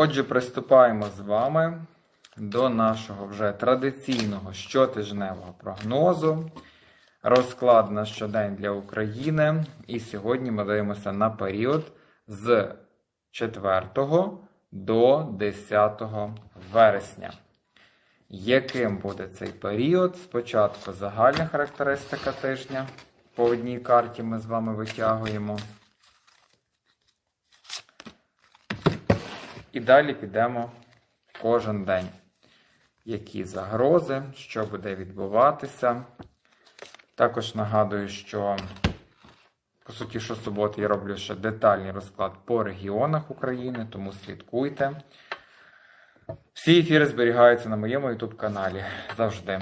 Отже, приступаємо з вами до нашого вже традиційного щотижневого прогнозу. Розклад на щодень для України. І сьогодні ми дивимося на період з 4 до 10 вересня. Яким буде цей період? Спочатку загальна характеристика тижня. По одній карті ми з вами витягуємо. І далі підемо кожен день. Які загрози, що буде відбуватися. Також нагадую, що, по суті, щосуботи я роблю ще детальний розклад по регіонах України, тому слідкуйте. Всі ефіри зберігаються на моєму YouTube каналі завжди.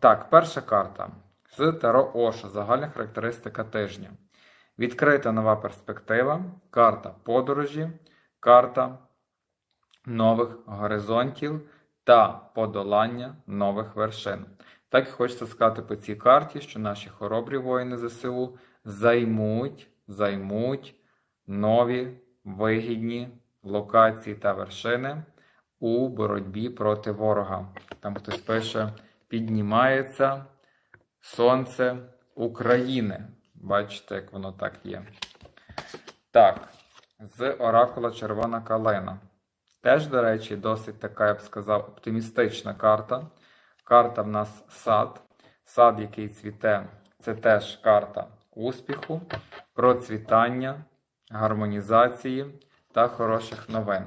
Так, перша карта з Таро Оша, загальна характеристика тижня. Відкрита нова перспектива, карта подорожі, карта нових горизонтів та подолання нових вершин. Так і хочеться сказати по цій карті, що наші хоробрі воїни ЗСУ займуть, займуть нові вигідні локації та вершини у боротьбі проти ворога. Там хтось пише: піднімається сонце України. Бачите, як воно так є. Так, з Оракула Червона Калина. Теж, до речі, досить така, я б сказав, оптимістична карта. Карта в нас сад. Сад, який цвіте, це теж карта успіху, процвітання, гармонізації та хороших новин.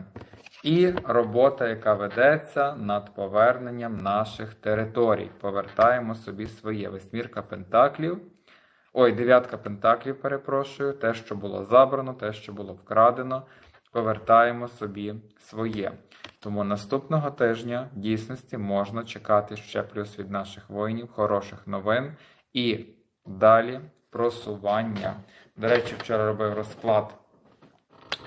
І робота, яка ведеться над поверненням наших територій. Повертаємо собі своє восьмірка пентаклів. Ой, дев'ятка пентаклів, перепрошую, те, що було забрано, те, що було вкрадено. Повертаємо собі своє. Тому наступного тижня в дійсності можна чекати ще плюс від наших воїнів, хороших новин і далі просування. До речі, вчора робив розклад,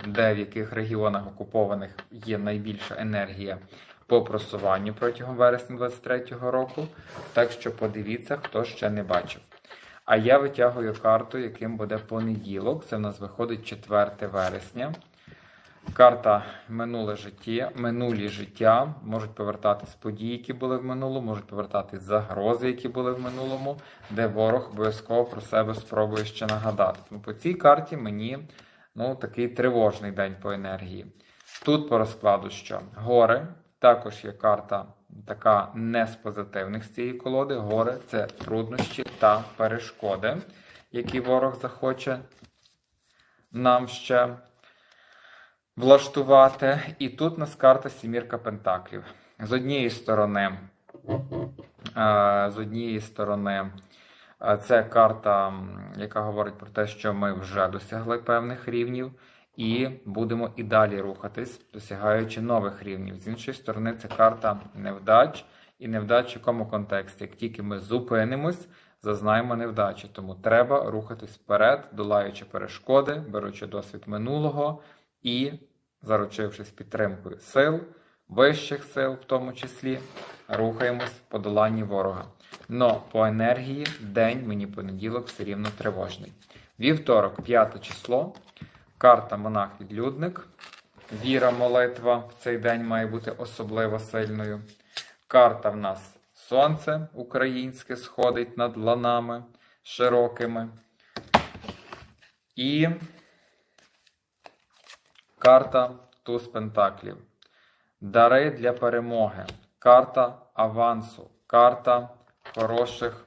де в яких регіонах окупованих є найбільша енергія по просуванню протягом вересня 2023 року. Так що подивіться, хто ще не бачив. А я витягую карту, яким буде понеділок. Це в нас виходить 4 вересня. Карта минуле життя, минулі життя можуть повертатись події, які були в минулому, можуть повертатись загрози, які були в минулому, де ворог обов'язково про себе спробує ще нагадати. Тому по цій карті мені ну, такий тривожний день по енергії. Тут по розкладу, що гори, також є карта така не з позитивних з цієї колоди. Гори це труднощі та перешкоди, які ворог захоче нам ще влаштувати. І тут у нас карта Сімірка Пентаклів. З однієї сторони, з однієї сторони, це карта, яка говорить про те, що ми вже досягли певних рівнів, і будемо і далі рухатись, досягаючи нових рівнів. З іншої сторони, це карта невдач і невдач в якому контексті. Як тільки ми зупинимось, зазнаємо невдачі. Тому треба рухатись вперед, долаючи перешкоди, беручи досвід минулого і заручившись підтримкою сил, вищих сил, в тому числі, рухаємось в подоланні ворога. Но по енергії день мені понеділок все рівно тривожний. Вівторок, 5 число, карта Монах-відлюдник. Віра, молитва в цей день має бути особливо сильною. Карта в нас Сонце українське сходить над ланами широкими. І Карта Туз Пентаклів. Дари для перемоги. Карта авансу. Карта хороших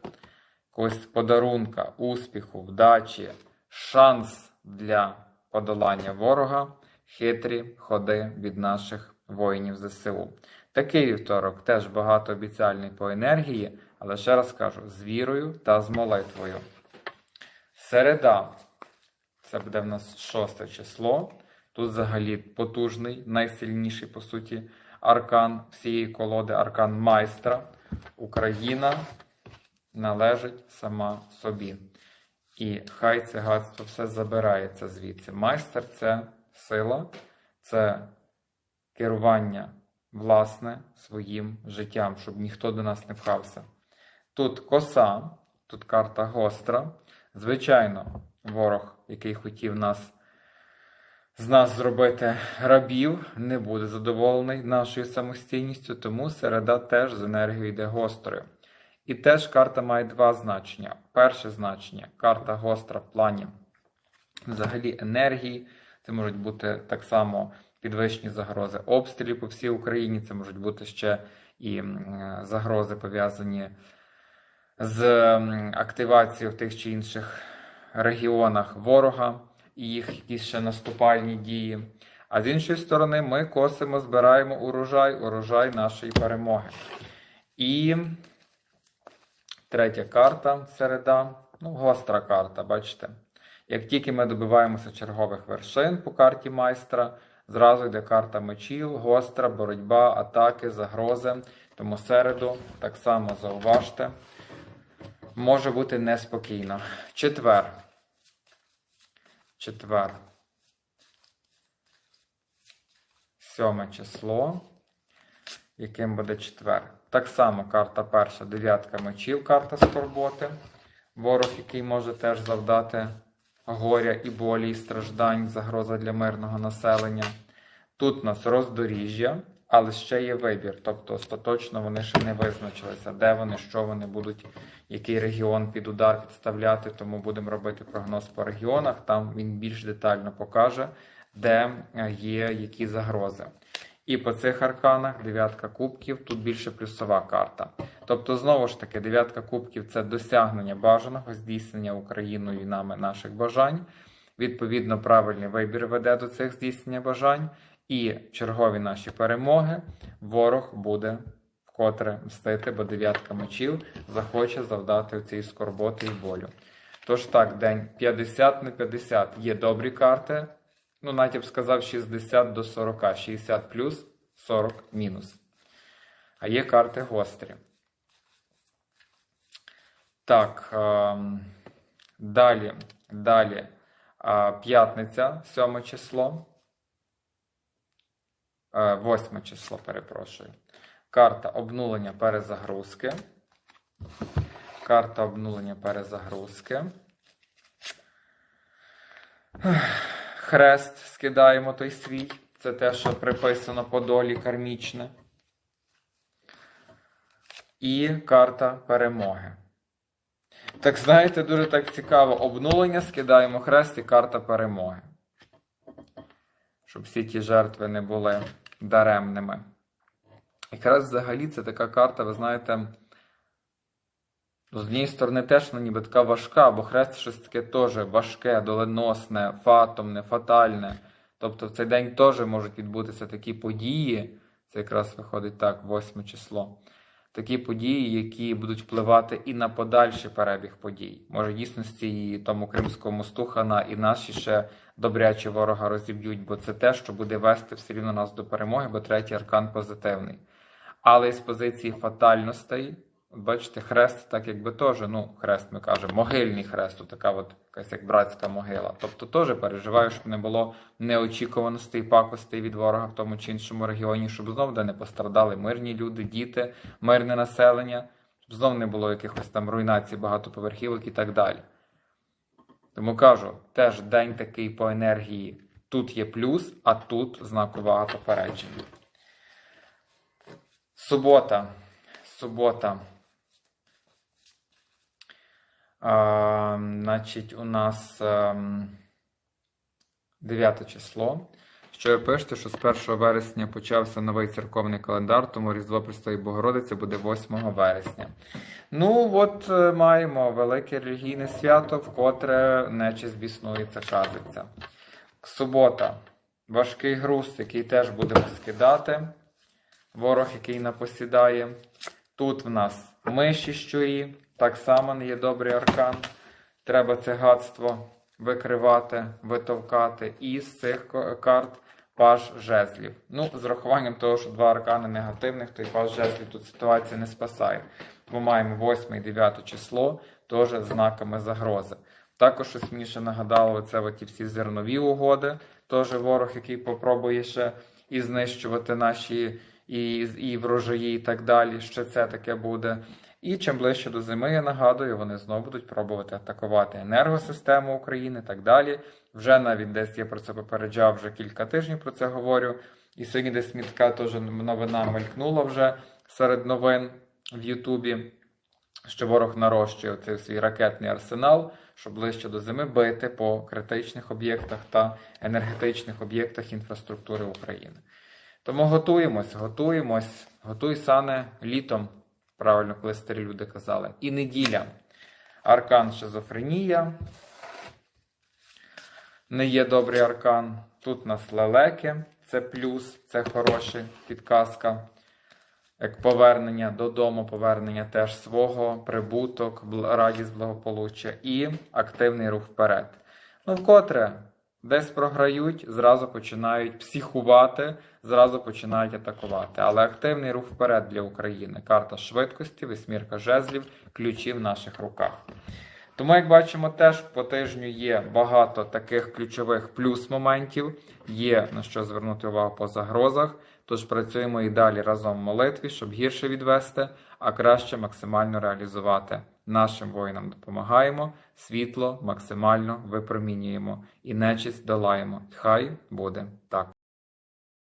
якогось подарунка, успіху, вдачі, шанс для подолання ворога, хитрі ходи від наших воїнів ЗСУ. Такий вівторок теж багатообіцяльний по енергії, але ще раз кажу, з вірою та з молитвою. Середа. Це буде в нас шосте число. Тут взагалі потужний, найсильніший, по суті, аркан всієї колоди, аркан майстра. Україна належить сама собі. І хай це гадство все забирається звідси. Майстер це сила, це керування власне своїм життям, щоб ніхто до нас не пхався. Тут коса, тут карта гостра. Звичайно, ворог, який хотів нас з нас зробити рабів, не буде задоволений нашою самостійністю, тому середа теж з енергією йде гострою. І теж карта має два значення. Перше значення карта гостра в плані взагалі енергії. Це можуть бути так само підвищені загрози обстрілів по всій Україні. Це можуть бути ще і загрози пов'язані з активацією в тих чи інших регіонах ворога і їх якісь ще наступальні дії. А з іншої сторони, ми косимо, збираємо урожай, урожай нашої перемоги. І третя карта середа, ну, гостра карта, бачите. Як тільки ми добиваємося чергових вершин по карті майстра, зразу йде карта мечів, гостра, боротьба, атаки, загрози. Тому середу так само зауважте, може бути неспокійно. Четвер. Четвер. Сьоме число. Яким буде четвер? Так само карта перша, дев'ятка мечів, карта скорботи. Ворог, який може теж завдати горя і болі, і страждань, загроза для мирного населення. Тут у нас роздоріжжя, але ще є вибір. Тобто остаточно вони ще не визначилися, де вони, що вони будуть, який регіон під удар підставляти. Тому будемо робити прогноз по регіонах. Там він більш детально покаже, де е, є які загрози. І по цих арканах дев'ятка кубків, тут більше плюсова карта. Тобто, знову ж таки, дев'ятка кубків це досягнення бажаного, здійснення Україною нами наших бажань. Відповідно, правильний вибір веде до цих здійснення бажань. І чергові наші перемоги ворог буде вкотре мстити, бо дев'ятка мечів захоче завдати цієї скорботи і болю. Тож так, день 50 на 50 є добрі карти. Ну, навіть сказав 60 до 40, 60 плюс, 40 мінус. А є карти гострі. Так, ем, далі, далі. П'ятниця, 7 число. Е, 8 число, перепрошую. Карта обнулення перезагрузки. Карта обнулення перезагрузки. Хрест скидаємо той свій. Це те, що приписано по долі кармічне. І карта перемоги. Так знаєте, дуже так цікаво. Обнулення скидаємо хрест і карта перемоги. Щоб всі ті жертви не були даремними. Якраз взагалі це така карта, ви знаєте. Ну, з однієї сторони, теж вона ніби така важка, бо хрест щось таке теж важке, доленосне, фатомне, фатальне. Тобто в цей день теж можуть відбутися такі події, це якраз виходить так, 8 число. Такі події, які будуть впливати і на подальший перебіг подій. Може, дійсності і тому Кримському мосту хана, і наші ще добрячі ворога розіб'ють, бо це те, що буде вести все рівно нас до перемоги, бо третій аркан позитивний. Але з позиції фатальностей. Бачите, хрест, так якби теж, ну, хрест, ми кажемо, могильний хрест, така от якась як братська могила. Тобто теж переживаю, щоб не було неочікуваностей, пакостей від ворога в тому чи іншому регіоні, щоб знов де не пострадали мирні люди, діти, мирне населення, щоб знов не було якихось там руйнацій багатоповерхівок і так далі. Тому кажу, теж день такий по енергії. Тут є плюс, а тут знак увага попередження. Субота. Субота. Значить, у нас 9 число. Що ви пишете, що з 1 вересня почався новий церковний календар, тому Різдво Престої Богородиці буде 8 вересня. Ну, от е, маємо велике релігійне свято, вкотре нечисть біснується, казиться. Субота. Важкий груз, який теж будемо скидати. Ворог, який напосідає. Тут в нас миші щурі, так само не є добрий аркан. Треба це гадство викривати, витовкати. І з цих карт паж жезлів. Ну, з рахуванням того, що два аркани негативних, то і паж жезлів тут ситуація не спасає. Тому маємо 8 і 9 число, теж знаками загрози. Також щось мені ще нагадало, оце оті всі зернові угоди. Теж ворог, який попробує ще і знищувати наші і, і врожаї, і так далі. Що це таке буде? І чим ближче до зими, я нагадую, вони знову будуть пробувати атакувати енергосистему України і так далі. Вже навіть десь я про це попереджав, вже кілька тижнів про це говорю. І сьогодні десь мітка теж новина мелькнула вже серед новин в Ютубі, що ворог нарощує цей свій ракетний арсенал, щоб ближче до зими бити по критичних об'єктах та енергетичних об'єктах інфраструктури України. Тому готуємось, готуємось, готуй сане літом, правильно, коли старі люди казали. І неділя. Аркан шизофренія. Не є добрий аркан. Тут у нас лелеки, це плюс, це хороша підказка. Як повернення додому, повернення теж свого, прибуток, радість, благополуччя і активний рух вперед. Ну, вкотре десь програють, зразу починають психувати, зразу починають атакувати. Але активний рух вперед для України. Карта швидкості, вісьмірка жезлів, ключі в наших руках. Тому, як бачимо, теж по тижню є багато таких ключових плюс-моментів, є на що звернути увагу по загрозах. Тож працюємо і далі разом в молитві, щоб гірше відвести, а краще максимально реалізувати. Нашим воїнам допомагаємо, світло максимально випромінюємо і нечисть долаємо. Хай буде так.